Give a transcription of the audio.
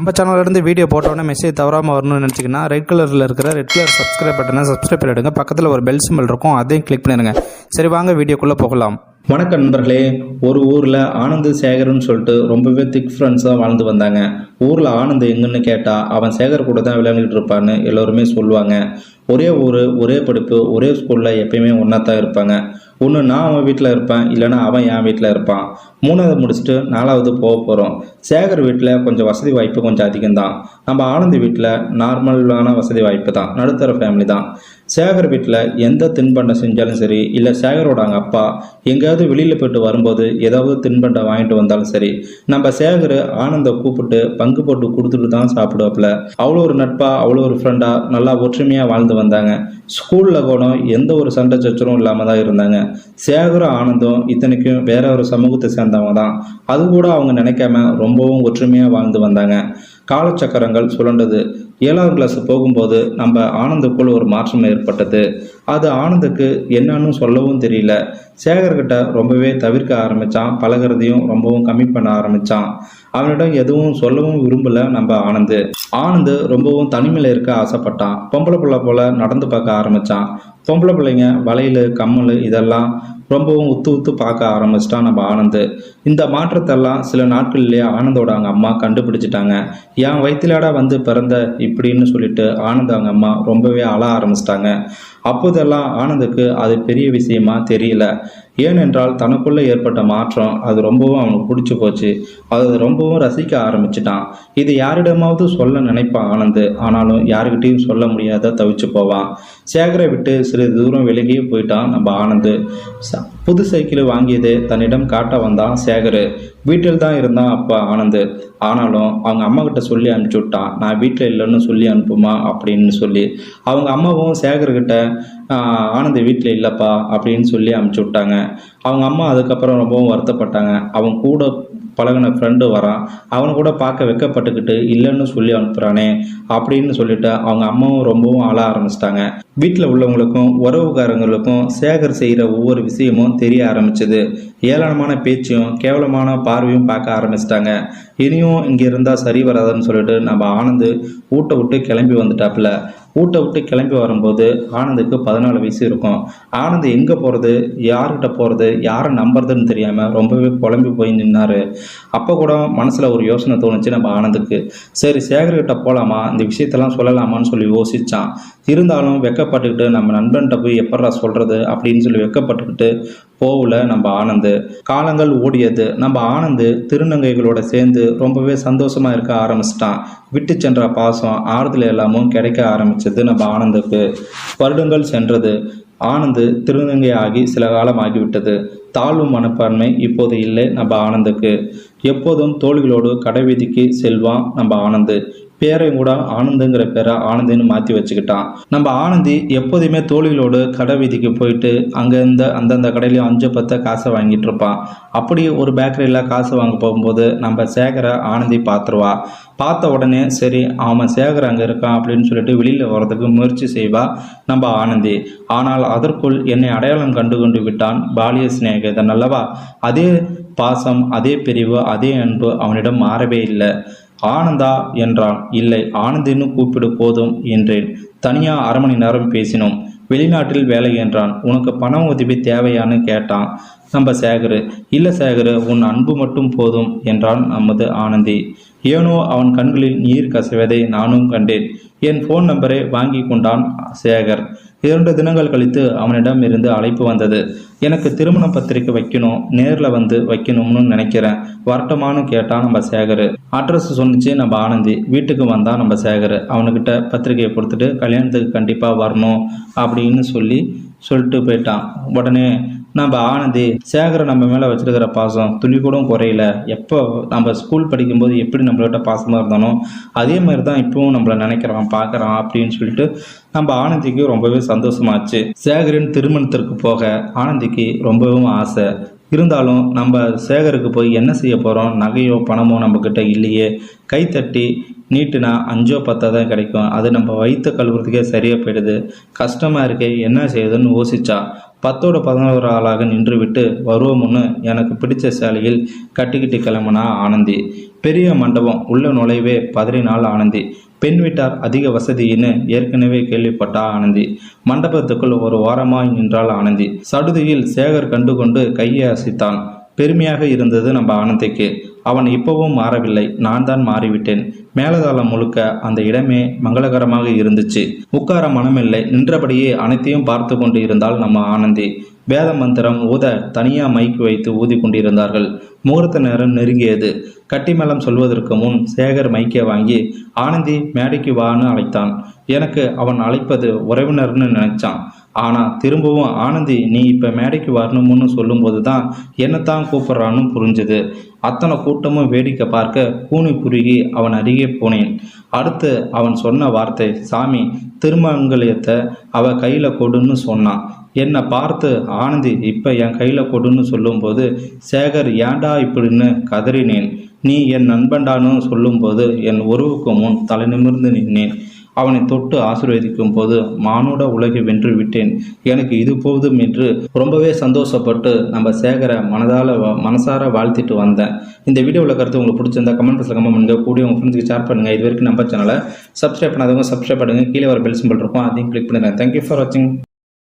நம்ம சேனல்லேருந்து வீடியோ போட்டோன்னே மெசேஜ் தவறாமல் வரணும்னு நினச்சிங்கன்னா ரெட் கலரில் இருக்கிற ரெட் கலர் சப்ஸ்கிரைப் பட்டனை சப்ஸ்கிரைப் பண்ணிவிடுங்க பக்கத்தில் ஒரு பெல் சிம்பிள் இருக்கும் அதையும் கிளிக் பண்ணிடுங்க. சரி வாங்க வீடியோக்குள்ளே போகலாம். வணக்கம் நண்பர்களே. ஒரு ஊரில் ஆனந்த் சேகர்னு சொல்லிட்டு ரொம்பவே திக் ஃப்ரெண்ட்ஸாக வாழ்ந்து வந்தாங்க. ஊரில் ஆனந்த் எங்கன்னு கேட்டால் அவன் சேகர் கூட தான் விளையாண்டுட்டு இருப்பான்னு எல்லோருமே சொல்லுவாங்க. ஒரே ஊர் ஒரே படிப்பு ஒரே ஸ்கூலில் எப்பயுமே ஒன்றா தான் இருப்பாங்க. ஒன்று நான் அவன் வீட்டில் இருப்பேன் இல்லைன்னா அவன் என் வீட்டில் இருப்பான். மூணாவது முடிச்சுட்டு நாலாவது போக போகிறோம் சேகர் வீட்டில் கொஞ்சம் வசதி வாய்ப்பு கொஞ்சம் அதிகம்தான். நம்ம ஆனந்த் வீட்டில் நார்மலான வசதி வாய்ப்பு தான் நடுத்தர ஃபேமிலி தான். சேகர் வீட்டில் எந்த தின்பண்டம் செஞ்சாலும் சரி இல்லை சேகரோட அங்கே அப்பா எங்கேயாவது வெளியில் போயிட்டு வரும்போது ஏதாவது தின்பண்டம் வாங்கிட்டு வந்தாலும் சரி நம்ம சேகர் ஆனந்தை கூப்பிட்டு பங்கு போட்டு கொடுத்துட்டு தான் சாப்பிடுவாப்புல. அவ்வளோ ஒரு நட்பா அவ்வளோ ஒரு ஃப்ரெண்டா நல்லா ஒற்றுமையா வாழ்ந்து வந்தாங்க. ஸ்கூலில் கூட எந்த ஒரு சண்டை சச்சரவும் இல்லாமல் தான் இருந்தாங்க. சேகரும் ஆனந்தும் இத்தனைக்கும் வேற ஒரு சமூகத்தை சேர்ந்தவங்க தான். அது கூட அவங்க நினைக்காம ரொம்பவும் ஒற்றுமையாக வாழ்ந்து வந்தாங்க. காலச்சக்கரங்கள் சுழண்டது. ஏழாவது கிளாஸ் போகும்போது நம்ம ஆனந்துக்குள் ஒரு மாற்றம் ஏற்பட்டது. அது ஆனந்துக்கு என்னன்னு சொல்லவும் தெரியல. சேகர்கிட்ட ரொம்பவே தவிர்க்க ஆரம்பித்தான் பழகுறதையும் ரொம்பவும் கம்மி பண்ண ஆரம்பிச்சான். அவனிடம் எதுவும் சொல்லவும் விரும்பல நம்ம ஆனந்து. ஆனந்து ரொம்பவும் தனிமையில் இருக்க ஆசைப்பட்டான். பொம்பளை பிள்ளை போல நடந்து பார்க்க ஆரம்பிச்சான். பொம்பளை பிள்ளைங்க வளையல் கம்மல் இதெல்லாம் ரொம்பவும் உத்து உத்து பார்க்க ஆரம்பிச்சிட்டான் நம்ம ஆனந்த். இந்த மாற்றத்தெல்லாம் சில நாட்கள்லேயே ஆனந்தோட அவங்க அம்மா கண்டுபிடிச்சிட்டாங்க. என் வயிற்றுலாடா வந்து பிறந்த இப்படின்னு சொல்லிட்டு ஆனந்த் அவங்க அம்மா ரொம்பவே அழ ஆரம்பிச்சிட்டாங்க. அப்போதெல்லாம் ஆனந்துக்கு அது பெரிய விஷயமா தெரியல. ஏனென்றால் தனக்குள்ளே ஏற்பட்ட மாற்றம் அது ரொம்பவும் அவனுக்கு பிடிச்சி போச்சு. அது ரொம்பவும் ரசிக்க ஆரம்பிச்சிட்டான். இது யாரிடமாவது சொல்ல நினைப்பான் ஆனந்து? ஆனாலும் யாருக்கிட்டையும் சொல்ல முடியாத தவிச்சு போவான். சேகரை விட்டு சிறிது தூரம் விலகியே போயிட்டான் நம்ம ஆனந்த். புது சைக்கிள் வாங்கியது தன்னிடம் காட்ட வந்தான் சேகர். வீட்டில் தான் இருந்தான் அப்பா ஆனந்த். ஆனாலும் அவங்க அம்மா கிட்ட சொல்லி அனுப்பிச்சி விட்டான் நான் வீட்டில் இல்லைன்னு சொல்லி அனுப்புமா அப்படின்னு சொல்லி. அவங்க அம்மாவும் சேகர்கிட்ட ஆஹ், ஆனந்த் வீட்டில் இல்லைப்பா அப்படின்னு சொல்லி அனுப்பிச்சி விட்டாங்க அவங்க அம்மா அதுக்கப்புறம் ரொம்பவும் வருத்தப்பட்டாங்க. அவன் கூட பழகின ஃப்ரெண்டு வரான். அவனை கூட பார்க்க வெக்கப்பட்டுக்கிட்டு இல்லைன்னு சொல்லி அனுப்புகிறானே அப்படின்னு சொல்லிட்டு அவங்க அம்மாவும் ரொம்பவும் அழ ஆரம்பிச்சிட்டாங்க. வீட்டில் உள்ளவங்களுக்கும் உறவுக்காரங்களுக்கும் சேகர் செய்கிற ஒவ்வொரு விஷயமும் தெரிய ஆரம்பிச்சது. ஏளனமான பேச்சையும் கேவலமான பார்வையும் பார்க்க ஆரம்பிச்சிட்டாங்க. இனியும் இங்கே இருந்தால் சரி வராதுன்னு சொல்லிட்டு நம்ம ஆனந்து ஊட்ட விட்டு கிளம்பி வந்துட்டாப்புல. ஊட்ட விட்டு கிளம்பி வரும்போது ஆனந்துக்கு பதினாலு வயசு இருக்கும். ஆனந்த் எங்கே போகிறது யார்கிட்ட போகிறது யாரை நம்புறதுன்னு தெரியாமல் ரொம்பவே குழம்பி போய் நின்னார். அப்போ கூட மனசில் ஒரு யோசனை தோணுச்சு நம்ம ஆனந்துக்கு. சரி சேகர்கிட்ட போகலாமா இந்த விஷயத்தெல்லாம் சொல்லலாமான்னு சொல்லி யோசித்தான் இருந்தாலும் வெக்கப்பட்டுக்கிட்டு நம்ம நண்பன்கிட்ட போய் எப்படா சொல்கிறது அப்படின்னு சொல்லி வெக்கப்பட்டுக்கிட்டு போகல நம்ம ஆனந்து. காலங்கள் ஓடியது. நம்ம ஆனந்து திருநங்கைகளோட சேர்ந்து ரொம்பவே சந்தோஷமாக இருக்க ஆரம்பிச்சிட்டான். விட்டு சென்ற பாசம் ஆறுதல் எல்லாமும் கிடைக்க ஆரம்பிச்சது. நம்ம ஆனந்துக்கு வருடங்கள் சென்றது. ஆனந்து திருநங்கை ஆகி சில காலம் ஆகிவிட்டது தாழ்வு மனப்பான்மை இப்போது இல்லை நம்ம ஆனந்துக்கு. எப்போதும் தோழிகளோடு கடைவீதிக்கு செல்வான் நம்ம ஆனந்து. பேரையும் கூட ஆனந்துங்கிற பேரை ஆனந்தின்னு மாற்றி வச்சுக்கிட்டான். நம்ம ஆனந்தி எப்போதுமே தோழிகளோடு கடை வீதிக்கு போயிட்டு அங்கே இருந்த அந்தந்த கடையிலையும் அஞ்சு பத்த காசை வாங்கிட்டு இருப்பான். அப்படி ஒரு பேக்கரியில் காசு வாங்க போகும்போது நம்ம சேகரை ஆனந்தி பார்த்துருவா பார்த்த உடனே சரி அவன் சேகர் அங்கே இருக்கான் அப்படின்னு சொல்லிட்டு வெளியில் வர்றதுக்கு முயற்சி செய்வா நம்ம ஆனந்தி. ஆனால் அதற்குள் என்னை அடையாளம் கண்டு கொண்டு விட்டான் பாலிய சிநேகிதன் அல்லவா? அதே பாசம் அதே பிரிவு அதே அன்பு அவனிடம் மாறவே இல்லை. ஆனந்தா என்றான். இல்லை ஆனந்தின்னு கூப்பிடு போதும் என்றேன். தனியா அரை மணி நேரம் பேசினோம். வெளிநாட்டில் வேலை என்றான். உனக்கு பண உதவி தேவையான்னு கேட்டான். நம்ம சேகரு இல்லை சேகரு உன் அன்பு மட்டும் போதும் என்றான் நமது ஆனந்தி. ஏனோ அவன் கண்களில் நீர் கசிவதை நானும் கண்டேன். என் ஃபோன் நம்பரை வாங்கி கொண்டான் சேகர். இரண்டு தினங்கள் கழித்து அவனிடம் இருந்து அழைப்பு வந்தது. எனக்கு திருமண பத்திரிக்கை வைக்கணும் நேரில் வந்து வைக்கணும்னு நினைக்கிறேன் வரட்டுமான்னு கேட்டான் நம்ம சேகர். அட்ரஸ் சொன்னிச்சு நம்ம ஆனந்தி வீட்டுக்கு வந்தால் நம்ம சேகர். அவனுக்கிட்ட பத்திரிக்கையை கொடுத்துட்டு கல்யாணத்துக்கு கண்டிப்பாக வரணும் அப்படின்னு சொல்லி சொல்லிட்டு போயிட்டான். உடனே நம்ம ஆனந்தி சேகரை நம்ம மேலே வச்சிருக்கிற பாசம் துளி கூட குறையல. எப்போ நம்ம ஸ்கூல் படிக்கும்போது எப்படி நம்மள்கிட்ட பாசமாக இருந்தானோ அதே மாதிரி தான் இப்போவும் நம்மளை நினைக்கிறான் பார்க்குறான் அப்படின்னு சொல்லிட்டு நம்ம ஆனந்திக்கு ரொம்பவே சந்தோஷமாச்சு. சேகரின் திருமணத்திற்கு போக ஆனந்திக்கு ரொம்பவும் ஆசை. இருந்தாலும் நம்ம சேகருக்கு போய் என்ன செய்ய போகிறோம் நகையோ பணமோ நம்மக்கிட்ட இல்லையே. கைத்தட்டி நீட்டுனா அஞ்சோ பத்தோ தான் கிடைக்கும். அது நம்ம வயிற்று கழுவுறதுக்கே சரியாக போயிடுது. கஷ்டமாக இருக்கே என்ன செய்யுதுன்னு யோசிச்சா பத்தோட பதினோரு ஆளாக நின்றுவிட்டு வருவோம்னு எனக்கு பிடிச்ச சேலையில் கட்டிக்கிட்டு கிளம்புனா ஆனந்தி. பெரிய மண்டபம் உள்ள நுழைவே பதினாள் ஆனந்தி. பெண் வீட்டார் அதிக வசதின்னு ஏற்கனவே கேள்விப்பட்டா ஆனந்தி. மண்டபத்துக்குள் ஒரு ஓரமாய் நின்றாள் ஆனந்தி. சடுதியில் சேகர் கண்டுகொண்டு கையை அசைத்தான். பெருமையாக இருந்தது நம்ம ஆனந்திக்கு. அவன் இப்பவும் மாறவில்லை. நான் தான் மாறிவிட்டேன். மேலதாளம் முழுக்க அந்த இடமே மங்களகரமாக இருந்துச்சு. உட்கார மனமில்லை. நின்றபடியே அனைத்தையும் பார்த்து கொண்டு இருந்தால் நம்ம ஆனந்தி. வேத மந்திரம் ஊத தனியா மைக் வைத்து ஊதி கொண்டிருந்தார்கள். முகூர்த்த நேரம் நெருங்கியது. கட்டிமேளம் சொல்வதற்கு முன் சேகர் மைக்கை வாங்கி ஆனந்தி மேடைக்கு வான்னு அழைத்தான். எனக்கு அவன் அழைப்பது உறவினர்னு நினைச்சான். ஆனா திரும்பவும் ஆனந்தி நீ இப்ப மேடைக்கு வரணும்னு சொல்லும்போது தான் என்னத்தான் கூப்பிடுறான்னு புரிஞ்சுது. அத்தனை கூட்டமும் வேடிக்கை பார்க்க கூனி குறுகி அவன் அருகே போனேன். அடுத்து அவன் சொன்ன வார்த்தை சாமி திருமங்கலியத்தை அவ கையில கொடுன்னு சொன்னான் என்னை பார்த்து ஆனந்தி இப்போ என் கையில் கொடுன்னு சொல்லும்போது சேகர் ஏன்டா இப்படின்னு கதறினேன். நீ என் நண்பன்டான்னு சொல்லும்போது என் உறவுக்கு முன் தலை நிமிர்ந்து நின்னேன். அவனை தொட்டு ஆசீர்வதிக்கும் போது மானுட உலகை வென்று விட்டேன். எனக்கு இது போதும் என்று ரொம்பவே சந்தோஷப்பட்டு நம்ம சேகரை மனதால வ- மனசார வாழ்த்திட்டு வந்தேன். இந்த வீடியோவில் கருத்து உங்களுக்கு பிடிச்சிருந்தா கமெண்ட் பாக்ஸில் கமெண்ட் பண்ணுங்க. கூடிய உங்கள் ஃப்ரெண்ட்ஸ்க்கு ஷேர் பண்ணுங்க. இது வரைக்கும் நம்ம சேனலை சப்ஸ்கிரைப் பண்ணாதவங்க சப்ஸ்கிரைப் பண்ணுங்க. கீழே ஒரு பெல் சிம்பிள் இருக்கும். அதையும் கிளிக் பண்ணுங்க. தேங்க்யூ ஃபார் வாட்சிங்